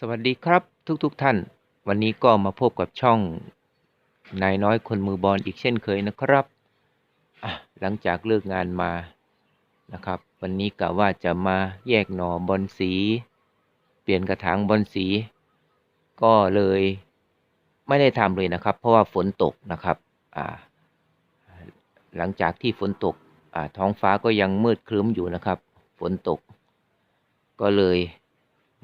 สวัสดีครับทุกๆทท่าน วันนี้ก็มาพบกับช่องนายน้อยคนมือบอลอีกเช่นเคยนะครับหลังจากเลิกงานมานะครับ วันนี้กะว่าจะมาแยกหน่อบอลสี เปลี่ยนกระถางบอลสี ก็เลยไม่ได้ทำเลยนะครับ เพราะว่าฝนตกนะครับหลังจากที่ฝนตกท้องฟ้าก็ยังมืดครึ้มอยู่นะครับ ฝนตก ก็เลย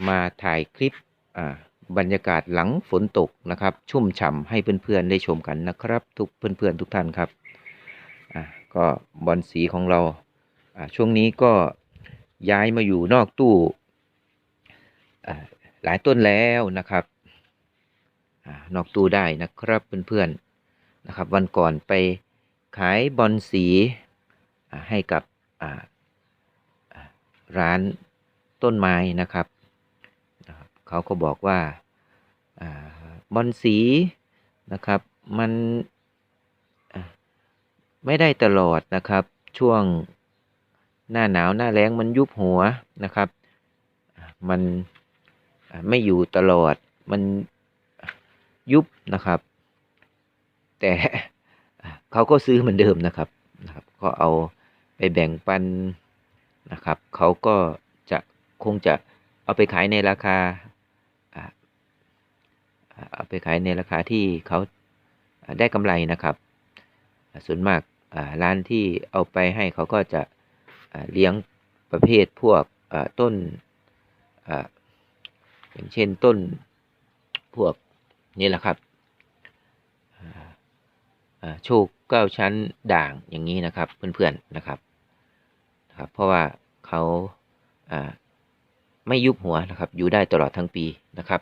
มาถ่ายคลิปอ่าบรรยากาศหลังฝนตกนะครับ ชุ่มฉ่ำให้เพื่อนๆได้ชมกันนะครับ ทุกเพื่อนๆทุกท่านครับอ่าก็บอลสีของเราอ่าช่วงนี้ก็ย้ายมาอยู่นอกตู้อ่าหลายต้นแล้วนะครับอานอกตู้ได้นะครับเพื่อนๆนะครับ วันก่อนไปขายบอลสีอ่าให้กับอ่าร้านต้นไม้นะครับ เขาก็บอกว่าอบอลสีนะครับมันไม่ได้ตลอดนะครับ ช่วงหน้าหนาวหน้าแล้งมันยุบหัวนะครับ มันไม่อยู่ตลอดมันยุบนะครับ แต่เขาก็ซื้อเหมือนเดิมนะครับนะครับ ก็เอาไปแบ่งปันนะครับ เขาก็จะคงจะเอาไปขายในราคา เอาไปขายในราคาที่เขาได้กำไรนะครับ ส่วนมากร้านที่เอาไปให้เขาก็จะเลี้ยงประเภทพวกต้นอย่างเช่นต้นพวกนี่แหละครับโชคเก้าชั้นด่างอย่างนี้นะครับเพื่อนๆนะครับนะครับ เพราะว่าเขาไม่ยุบหัวนะครับ อยู่ได้ตลอดทั้งปีนะครับ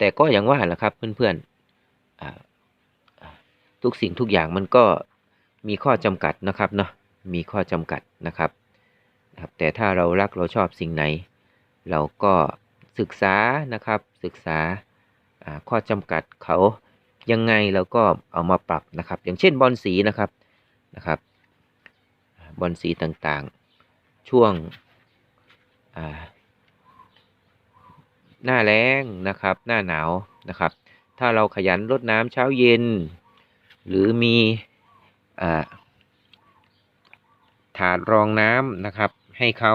แต่ก็อย่างว่าแหละครับเพื่อนๆทุกสิ่งทุกอย่างมันก็มีข้อจำกัดนะครับเนาะมีข้อจำกัดนะครับนะครับแต่ถ้าเรารักเราชอบสิ่งไหน เราก็ศึกษานะครับศึกษาข้อจำกัดเขายังไงเราก็เอามาปรับนะครับ อย่างเช่นบอลสีนะครับนะครับบอลสีต่างๆ ช่วง หน้าแล้งนะครับ หน้าหนาวนะครับ ถ้าเราขยันรดน้ำเช้าเย็น หรือมีอถาดรองน้ำนะครับ ให้เขา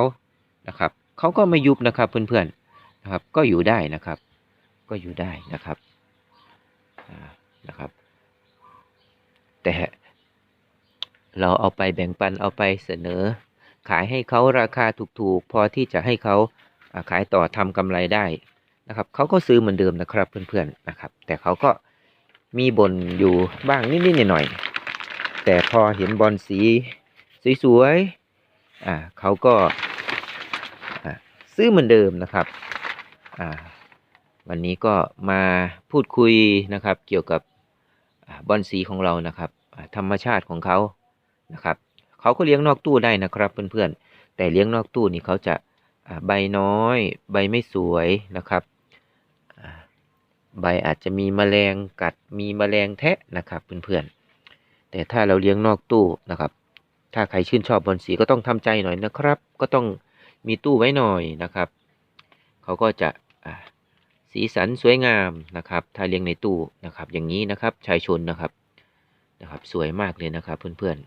นะครับเขาก็ไม่ยุบนะครับเพื่อนๆนะครับ ก็อยู่ได้นะครับ ก็อยู่ได้นะครับนะครับ แต่เราเอาไปแบ่งปันเอาไปเสนอ ขายให้เขาราคาถูกๆ พอที่จะให้เขาขายต่อทำกำไรได้ นะครับเขาก็ซื้อเหมือนเดิมนะครับเพื่อนๆนะครับ แต่เขาก็มีบ่นอยู่บ้างนิดๆหน่อยๆแต่พอเห็นบอลสีสวยๆอ่าเขาก็ซื้อเหมือนเดิมนะครับอ่าวันนี้ก็มาพูดคุยนะครับ เกี่ยวกับอบอลสีของเรานะครับ ธรรมชาติของเขานะครับเขาก็เลี้ยงนอกตู้ได้นะครับเพื่อนๆแต่เลี้ยงนอกตู้นี่เขาจะใบน้อย ใบไม่สวยนะครับ ใบอาจจะมีแมลงกัดมีแมลงแทะนะครับเพื่อนๆแต่ถ้าเราเลี้ยงนอกตู้นะครับ ถ้าใครชื่นชอบบอลสีก็ต้องทำใจหน่อยนะครับ ก็ต้องมีตู้ไว้หน่อยนะครับเขาก็จะสีสันสวยงามนะครับ ถ้าเลี้ยงในตู้นะครับ อย่างนี้นะครับชายชนนะครับนะครับ สวยมากเลยนะครับเพื่อน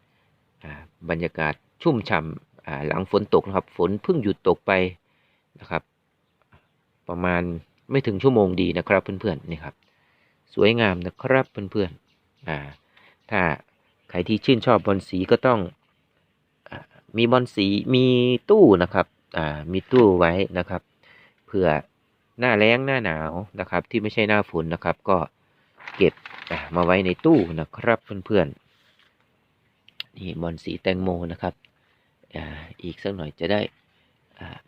ๆอ่าบรรยากาศชุ่มฉ่ำอ่าหลังฝนตกนะครับ ฝนเพิ่งหยุดตกไปนะครับ ประมาณ ไม่ถึงชั่วโมงดีนะครับเพื่อนๆนี่ครับ สวยงามนะครับเพื่อนๆอ่าถ้าใครที่ชื่นชอบบอลสีก็ต้องอมีบอลสีมีตู้นะครับอ่ามีตู้ไว้นะครับเผื่อหน้าแล้งหน้าหนาวนะครับ ที่ไม่ใช่หน้าฝนนะครับ ก็เก็บมาไว้ในตู้นะครับเพื่อนๆนี่บอลสีแตงโมนะครับอ่าอีกสักหน่อยจะได้อ่า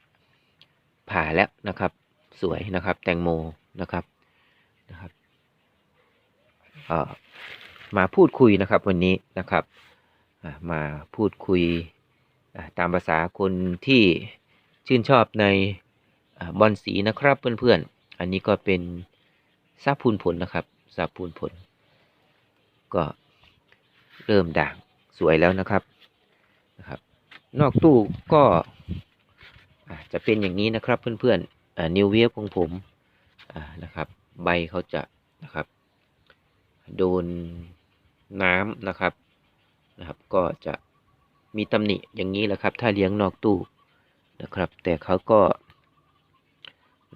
ผ่าแล้วนะครับ สวยนะครับ แตงโมนะครับนะครับมาพูดคุยนะครับวันนี้นะครับมาพูดคุยตามภาษาคนที่ชื่นชอบในอบอลสีนะครับเพื่อนๆ อันนี้ก็เป็นซาพูนผลนะครับซาพูนผล ก็เริ่มด่างสวยแล้วนะครับนะครับ นอกตู้ก็จะเป็นอย่างนี้นะครับเพื่อนๆ นิวเวฟของผมนะครับ ใบเขาจะนะครับ โดนน้ำนะครับนะครับ ก็จะมีตำหนิอย่างนี้แหละครับ ถ้าเลี้ยงนอกตู้นะครับ แต่เขาก็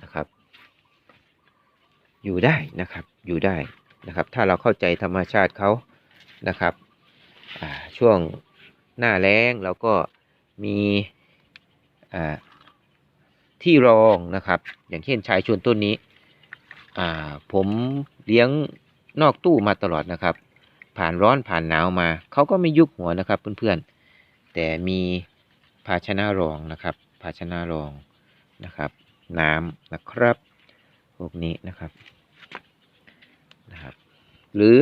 นะครับ อยู่ได้นะครับอยู่ได้นะครับ ถ้าเราเข้าใจธรรมชาติเขานะครับช่วงหน้าแล้งเราก็มีอ่า ที่รองนะครับ อย่างเช่นชายชวนต้นนี้ผมเลี้ยงนอกตู้มาตลอดนะครับ ผ่านร้อนผ่านหนาวมาเขาก็ไม่ยุบหัวนะครับเพื่อนๆ แต่มีภาชนะรองนะครับ ภาชนะรองนะครับ น้ำนะครับพวกนี้นะครับนะครับ หรือ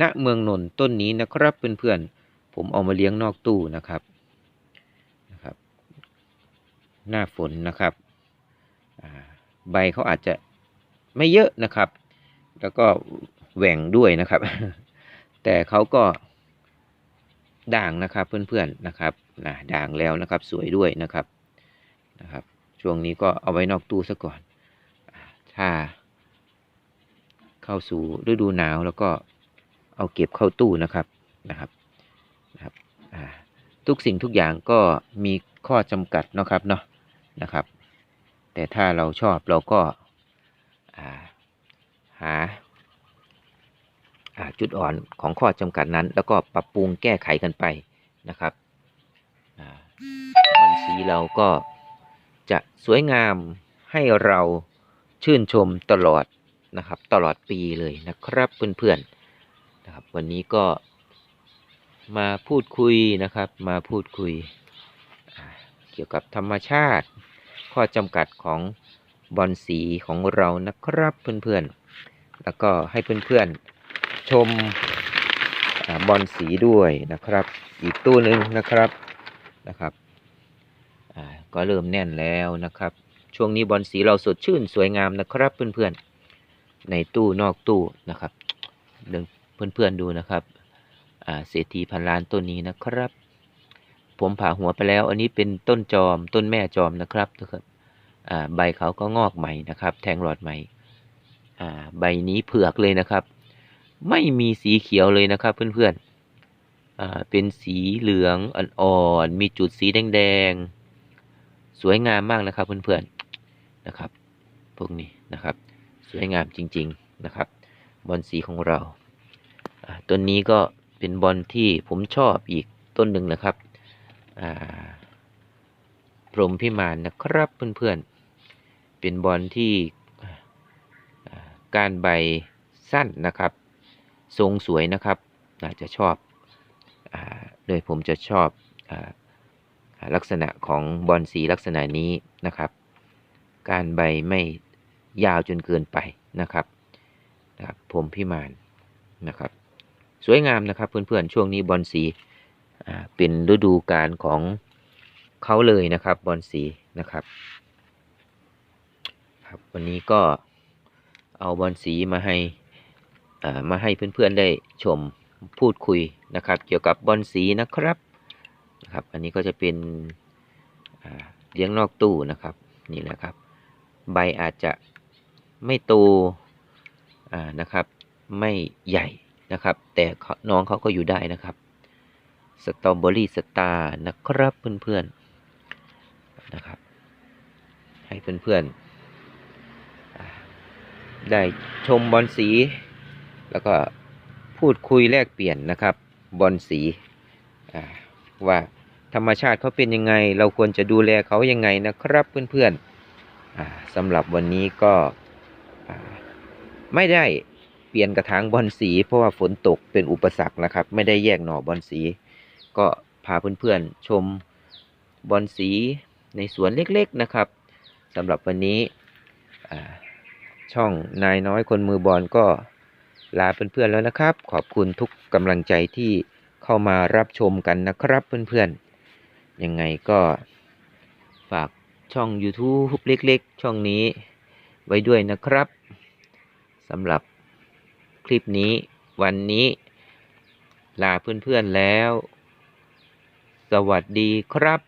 ณเมืองนนต้นนี้นะครับเพื่อนๆผมเอามาเลี้ยงนอกตู้นะครับ หน้าฝนนะครับ ใบเขาอาจจะไม่เยอะนะครับ แล้วก็แหว่งด้วยนะครับ แต่เขาก็ด่างนะครับเพื่อนๆนะครับนะด่างแล้วนะครับสวยด้วยนะครับนะครับ ช่วงนี้ก็เอาไว้นอกตู้ซะก่อน ถ้า เข้าสู่ฤดูหนาวแล้วก็เอาเก็บเข้าตู้นะครับนะครับนะครับทุกสิ่งทุกอย่างก็มีข้อจำกัดนะครับเนาะ นะครับ แต่ถ้าเราชอบเราก็าหาาจุดอ่อนของข้อจำกัดนั้น แล้วก็ปรับปรุงแก้ไขกันไปนะครับอ่าบอนสีเราก็จะสวยงามให้เราชื่นชมตลอดนะครับ ตลอดปีเลยนะครับเพื่อนๆนะครับ วันนี้ก็มาพูดคุยนะครับ มาพูดคุย เกี่ยวกับธรรมชาติ ข้อจำกัดของบอลสีของเรานะครับเพื่อนๆ แล้วก็ให้เพื่อนๆชมอบอลสีด้วยนะครับ อีกตู้หนึ่งนะครับนะครับก็เริ่มแน่นแล้วนะครับ ช่วงนี้บอลสีเราสดชื่นสวยงามนะครับเพื่อนๆ ในตู้นอกตู้นะครับเดินเพื่อนๆดูนะครับเศรษฐีพันล้านต้นนี้นะครับ ผมผ่าหัวไปแล้ว อันนี้เป็นต้นจอมต้นแม่จอมนะครับทุกคนอ่า ใบเขาก็งอกใหม่นะครับ แทงหลอดใหม่ใบนี้เผือกเลยนะครับ ไม่มีสีเขียวเลยนะครับเพื่อนๆเป็นสีเหลืองอ่อนๆมีจุดสีแดงๆสวยงามมากนะครับเพื่อนๆนะครับพวกนี้นะครับ สวยงามจริง ๆนะครับ บอลสีของเราต้นนี้ก็เป็นบอลที่ผมชอบอีกต้นหนึ่งนะครับพรหมพิมานนะครับเพื่อนๆ เป็นบอลที่การใบสั้นนะครับ ทรงสวยนะครับอาจจะชอบอโดยผมจะชอบอลักษณะของบอลสีลักษณะนี้นะครับ การใบไม่ยาวจนเกินไปนะครับนะครับผมพิมานนะครับ สวยงามนะครับเพื่อนๆช่วงนี้บอลสีเป็นฤดูกาลของเขาเลยนะครับบอลสีนะครับ ครับ วันนี้ก็เอาบอลสีมาให้มาให้เพื่อนๆได้ชมพูดคุยนะครับ เกี่ยวกับบอลสีนะครับนะครับ อันนี้ก็จะเป็นเลี้ยงนอกตู้นะครับนี่แหละครับ ใบอาจจะไม่โตนะครับ ไม่ใหญ่นะครับ แต่น้องเขาก็อยู่ได้นะครับสตรอเบอรี่สตาร์นะครับเพื่อนๆนะครับ ให้เพื่อนๆ ได้ชมบอลสี แล้วก็พูดคุยแลกเปลี่ยนนะครับบอลสีว่าธรรมชาติเขาเป็นยังไง เราควรจะดูแลเขายังไงนะครับเพื่อนๆสำหรับวันนี้ก็ไม่ได้เปลี่ยนกระถางบอลสี เพราะว่าฝนตกเป็นอุปสรรคนะครับ ไม่ได้แยกหน่อบอลสี ก็พาเพื่อนๆชมบอลสีในสวนเล็กๆนะครับสำหรับวันนี้อ่า ช่องนายน้อยคนมือบอลก็ลาเพื่อนๆแล้วนะครับ ขอบคุณทุกกำลังใจที่เข้ามารับชมกันนะครับเพื่อนๆ ยังไงก็ฝากช่อง YouTube เล็กๆ ช่องนี้ไว้ด้วยนะครับสำหรับคลิปนี้วันนี้ลาเพื่อนๆแล้ว สวัสดีครับ